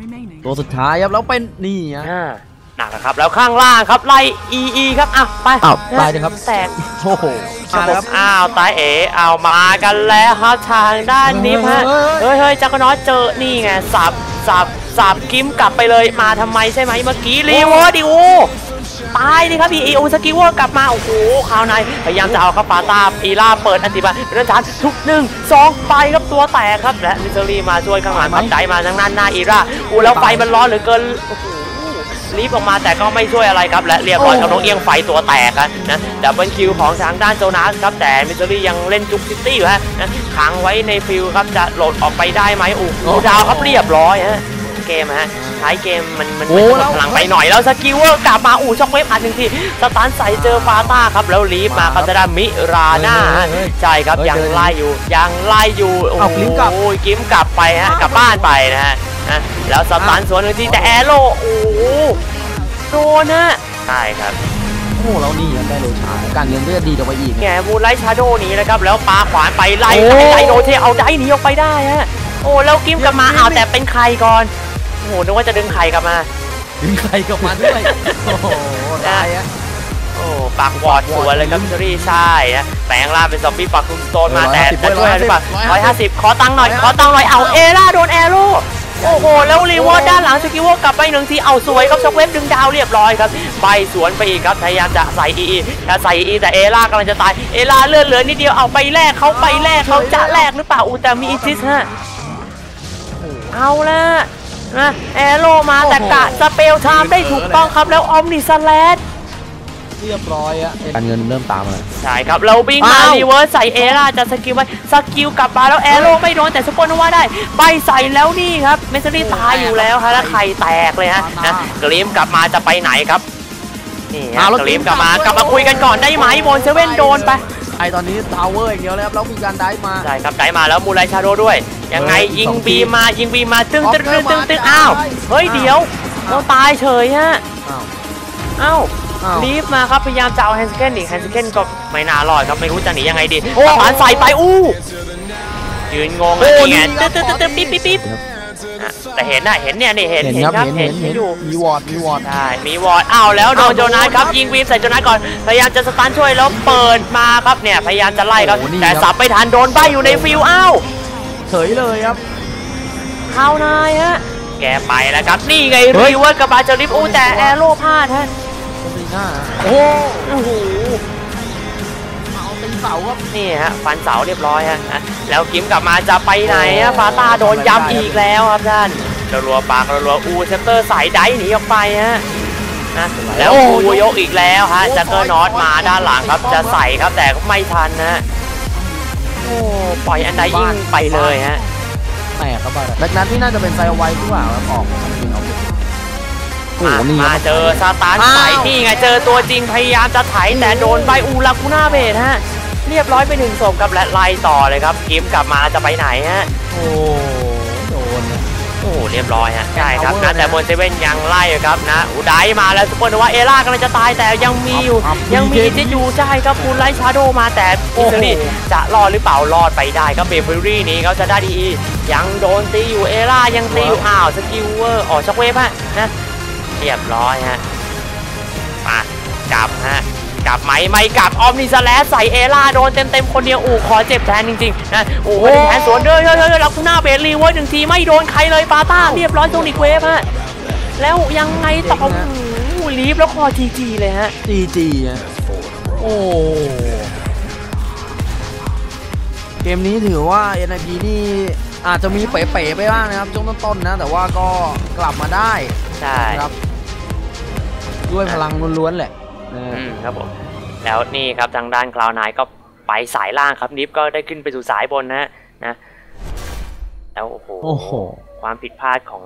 remaining. ตัวสุดท้ายครับแล้วเป็นนี่ฮะอ่าหนักนะครับแล้วข้างล่างครับไล่ EE ครับอะไปอ้าวตายเลยครับแตกโอ้โหครัมาบแล้วผครัมบอ้าวตายเอ๋เอามากันแล้วครับทางด้านนี้ฮะเฮ้ยเฮ้ยเฮ้ยเฮ้ยจักรนอตเจอนี่ไงสับสับสับกิมกลับไปเลยมาทำไมใช่ไหมเมื่อกี้รีเวอร์ดิโอ ตายดิครับอีเอโอสกิวกลับมาโอ้โหคราวในพยายามจะเอาครับปาตาอีล่าเปิดอันติมาเรื่องชานทุกหนึ่งสองไปครับตัวแตกครับและมิสเตอรี่มาช่วยข้างหลังครับใจมาทางด้านหน้าอีล่าอู้แล้วไฟมันร้อนเหลือเกินโอ้โหรีบออกมาแต่ก็ไม่ช่วยอะไรครับ และเรียบร้อยกับน้องเอียงไฟตัวแตกนะดับเบิลคิวของทางด้านโจนาสครับแต่มิสซูรี่ยังเล่นจุกซิตี้อยู่ฮะนะขังไว้ในฟิลครับจะโหลดออกไปได้ไหมโอ้โหดาวครับเรียบร้อยฮะเกมฮะ ท้ายเกมมันมันโอ้มันแล้วพลังไปหน่อยแล้วสกิลเวอร์กลับมาอู้ช็อกเวฟอัดหนึ่งทีสตาร์ทใส่เจอฟาต้าครับแล้วรีบมาครับจะได้มิราน่าฮะเฮ้ยเฮ้ยใช่ครับเฮ้ยยังเดินไล่อยู่ยังไล่อยู่โอ้เอาลิ้มกลับโหกิมกลับไปฮะกลับบ้านไปนะฮะนะแล้วสตาร์ทสวนหนึ่งทีแต่แอโร่โอ้โหโดนนะใช่ครับโอ้โหแล้วนี่ครับได้โลชาการเงินก็จะดีต่อไปอีกแง่มูลไลท์ชาโดหนี้นะครับแล้วปาขวานไปไล่โอ้ไล่ไล่โดเทเอาได้หนีออกไปได้ฮะโอ้แล้วกิมกลับมาอ้าวแต่เป็นใครก่อน โอ้โหนึกว่าจะดึงใครกลับมาถึงใครกับมันด้วย โอ้โหได้ฮะโอ้ปากวอดสวยเลยครับพิทรี่ใช่ฮะแปลงร่างเป็นซอมบี้ปักคุมสโตนมาเออแต่150แต่ด้วยหรือเปล่า150ร้อยห้าสิบขอตังค์หน่อย ขอตังค์หน่อยเอาเอล่าโดนแอโร่โอ้โห แล้วรีวอร์ดด้านหลังสกิวกลับไปหนึ่งทีเอาสวยครับช็อกเวฟดึงดาวเรียบร้อยครับไปสวนไปอีกครับพยายามจะใส่อีจะใส่อีแต่เอล่ากำลังจะตายเอล่าเลื่อนเหลือนิดเดียวเอาไปแลกเขาไปแลกเขาจะแลกหรือเปล่าอูแต่มีอีจิสฮะเอาละ นะแอโร่มาแต่กะสเปลชามได้ถูกต้องครับแล้วออมนิสแลดเรียบร้อยอะการเงินเริ่มตามมาแล้วใช่ครับเราวิ่งมาอ้าวรีเวิร์สใส่เอร่าจะสกิลไว้สกิลกลับมาแล้วแอโร่ไม่โดนแต่ซุปเปอร์โนวาได้ใบใส่แล้วนี่ครับเมสซี่ตายอยู่แล้วฮะแล้วไข่แตกเลยฮะนะกรีมกลับมาจะไปไหนครับนี่ฮะอ้าวแล้วกรีมกรีมกลับมากกลัลับบมามาคุยกันก่อนได้ไหมโบนเซเว่นโดนไป ไอตอนนี้ทาวเวอร์อย่างเดียวแล้วครับแล้วมีการได้มา ใช่ครับได้มาแล้วมูไลชาโดด้วย ยังไงเออยิงสองทีบีมมายิงบีมมาตึ้งตึ้งตึ้งตึ้งตึ้งออกเร็วมาอ้าวได้เฮ้ยเดี๋ยวเราตายเฉยฮะ อ้าวอ้าวอ้าวรีบมาครับพยายามจะเอาแฮนส์เกนอีกแฮนส์เกนก็ไม่น่ารอดครับไม่รู้จะหนียังไงดีโอ้ทหารใส่ไปอู้ยืนงงโอ้เลยนี่ไงนี่ครับตึ๊ดตึ๊ดตึ๊ดปิ๊บปิ๊บปิ๊บอะ แต่เห็นน่ะเห็นเนี่ยนี่เห็นเห็นเห็นครับครับเห็นเห็เห็นนเห็นอยู่มีวอร์ดมีวอร์ดใช่มีวอร์ดอ้าวแล้วโดนอ้าวโจนาสครับโดนครับยิงวีมใส่โจนาสก่อนพยายามจะสตันช่วยแล้วเปิดมาครับเนี่ยพยายามจะไล่ครับโอ้โหนี่แต่ครับสับไม่ทันโดนใบอยู่ในฟิลอ้าวเฉยเลยครับเข้านายฮะแกไปแล้วครับนี่ไงเฮ้ยรีเวิร์สกับบาจาริฟอู้แต่แอโร่พลาดฮะตีหน้าโอ้โอ้โหเอาตีเสาครับนี่ฮะฟันเสาเรียบร้อยฮะอะ แล้วกิมกลับมาจะไปไหนฮะฟาตาโดนย้ำอีกแล้วครับท่านรัวๆปากรัวๆอูเซปเตอร์สายไดหนีออกไปฮะนะแล้วอูยกอีกแล้วฮะจักเกอร์นอตมาด้านหลังครับจะใส่ครับแต่ก็ไม่ทันนะโอ้ปล่อยอันใดยิ่งไปเลยฮะแตกครับบ้านแบ็กนัทนี่น่าจะเป็นไซเอาไว้หรือเปล่าครับออกจริงเอาโอ้โหมานี่คมารับเจอซาตานอ้าวใส่นี่ไงเจอตัวจริงพยายามจะไถแต่โดนใบอูลากูน่าเบทฮะ เรียบร้อยไปหนึ่งศพครับและไล่ต่อเลยครับกิมกลับมาจะไปไหนฮะโอ้โดนนะโอ้โหเรียบร้อยฮะใช่ครับ Power นะแต่นะบนเซเว่นยังไล่อยู่ครับนะอุไดมาแล้วซุปเปอร์โนวาเอล่ากำลังจะตายแต่ยังมีอยู่ครับยังมีครับจิตอยู่ใช่ครับคูณไลท์ชาโดมาแต่โอ้อิโหสรีจะรอดหรือเปล่ารอดไปได้ครับเบเบอรี่นี้เขาจะได้ดียังโดนตีอยู่เอล่ายังตีอยู่อ้าวสกิลเวอร์ออกช็อกเวฟฮะนะเรียบร้อยฮะมากลับฮะ กลับไหมไม่กลับออมนิสแลสใส่เอล่าโดนเต็มเต็มๆคนเดียวอูขอเจ็บแทนจริงๆนะโอ้โหแทนสวนเด้อเด้อเด้อแล้วคุณหน้าเบรลีเว้ยหนึ่งทีไม่โดนใครเลยปาต้าเรียบร้อยโซนิกเวฟฮะแล้วยังไงต่อเจ๋งนะโอ้โหลีฟแล้วคอจีจีเลยฮะจีจีอะโอ้เกมนี้ถือว่า NIP นี่อาจจะมีเป๋ๆไปบ้างนะครับช่วงต้นๆนะ แต่ว่าก็กลับมาได้ใช่นะครับ ด้วยพลังล้วนๆแหละนะ อืมครับผมแล้วนี่ครับทางด้านคลาวนายก็ไปสายล่างครับนิฟก็ได้ขึ้นไปสู่สายบนนะนะแล้วโอ้โหโอ้โหความผิดพลาดของ